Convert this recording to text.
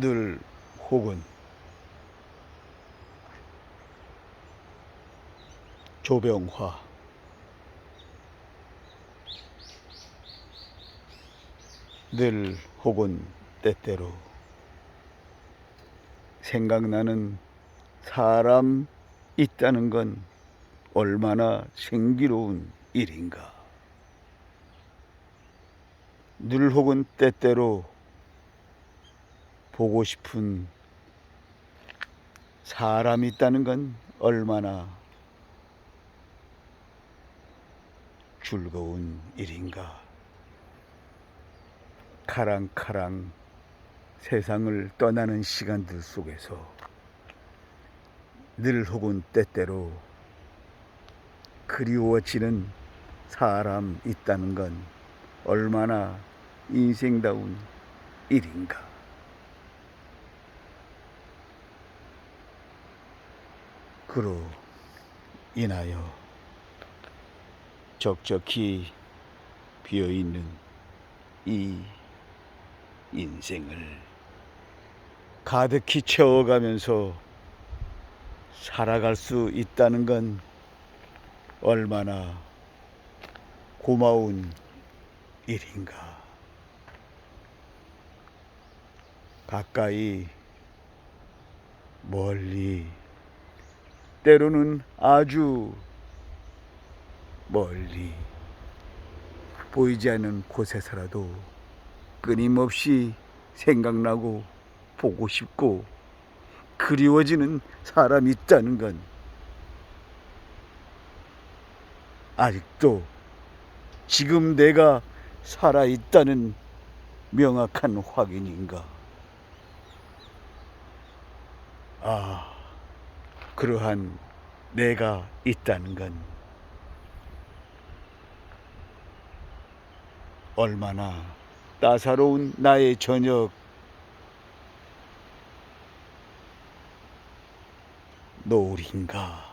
늘 혹은 조병화 늘 혹은 때때로 생각나는 사람 있다는 건 얼마나 생기로운 일인가. 늘 혹은 때때로 보고 싶은 사람이 있다는 건 얼마나 즐거운 일인가. 카랑카랑 세상을 떠나는 시간들 속에서 늘 혹은 때때로 그리워지는 사람 있다는 건 얼마나 인생다운 일인가. 그로 인하여 적적히 비어 있는 이 인생을 가득히 채워가면서 살아갈 수 있다는 건 얼마나 고마운 일인가. 가까이 멀리 때로는 아주 멀리 보이지 않는 곳에서라도 끊임없이 생각나고 보고 싶고 그리워지는 사람이 있다는 건 아직도 지금 내가 살아있다는 명확한 확인인가? 아, 그러한 내가 있다는 건 얼마나 따사로운 나의 저녁 노을인가.